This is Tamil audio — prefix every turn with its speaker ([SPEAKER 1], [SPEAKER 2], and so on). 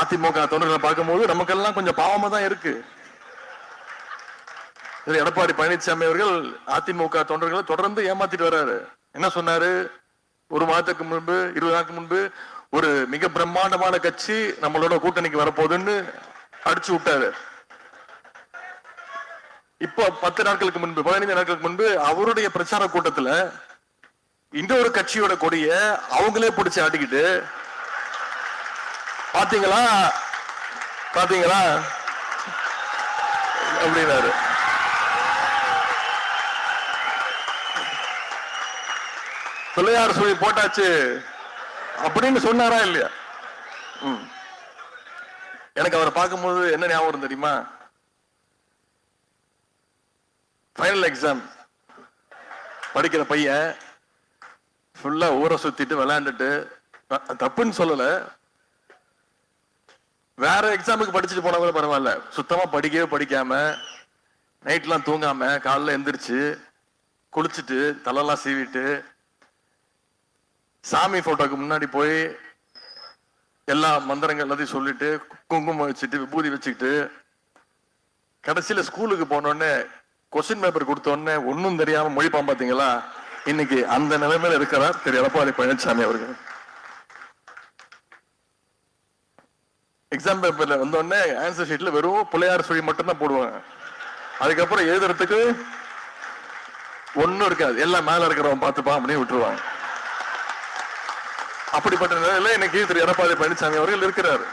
[SPEAKER 1] அதிமுக தொண்டர்களை பார்க்கும்போது நமக்கெல்லாம் கொஞ்சம் பாவமா தான் இருக்கு. எடப்பாடி பழனிசாமி அவர்கள் அதிமுக தொண்டர்களை தொடர்ந்து ஏமாத்திட்டு வர்றாரு. என்ன சொன்னாரு? ஒரு மாதத்துக்கு முன்பு இருபது நாளுக்கு முன்பு ஒரு மிக பிரம்மாண்டமான கட்சி நம்மளோட கூட்டணிக்கு வரப்போகுதுன்னு அடிச்சு விட்டாரு. இப்போ பத்து நாட்களுக்கு முன்பு பதினைந்து நாட்களுக்கு முன்பு அவருடைய பிரச்சார கூட்டத்துல இன்னொரு கட்சியோட கொடிய அவங்களே பிடிச்சி ஆட்டிக்கிட்டு பாத்தீங்களா? பாத்தீங்களா? அப்படின்னாரு. பிள்ளையார் சொல்லி போட்டாச்சு. அப்படின்னு சொன்னாரா இல்லையா? எனக்கு அவரை பார்க்கும்போது என்ன ஞாபகம் தெரியுமா? ஃபைனல் எக்ஸாம் படிக்கிற பையன் ஃபுல்லா ஊரை சுத்திட்டு விளையாண்டுட்டு தப்புன்னு சொல்லலை. வேற எக்ஸாமுக்கு படிச்சுட்டு போனா கூட பரவாயில்ல. சுத்தமா படிக்கவே படிக்காம நைட்லாம் தூங்காம காலைல எந்திரிச்சு குளிச்சுட்டு தலைலாம் சீவிட்டு சாமி போட்டோக்கு முன்னாடி போய் எல்லா மந்திரங்கள் எல்லாத்தையும் சொல்லிட்டு குங்குமம் வச்சுட்டு விபூதி வச்சுக்கிட்டு கடைசியில ஸ்கூலுக்கு போனோடனே கொஸ்டின் பேப்பர் கொடுத்தோடனே ஒன்றும் தெரியாமல் தெரியாம மொழிப்பான் பாத்தீங்களா இன்னைக்கு அந்த நிலைமையில இருக்கிறார் திரு எடப்பாடி பழனிசாமி அவர்கள். எக்ஸாம் பேப்பர்ல வந்த உடனே ஆன்சர் ஷீட்ல வெறும் பிள்ளையார் சொல்லி மட்டும் தான் போடுவாங்க. அதுக்கப்புறம் எழுதுறதுக்கு ஒன்றும் இருக்காது. எல்லாம் மேல இருக்கிறவன் பார்த்துப்பான் அப்படின்னு விட்டுருவாங்க. அப்படிப்பட்ட நிலையில இன்னைக்கு திரு எடப்பாடி பழனிசாமி அவர்கள் இருக்கிறார்.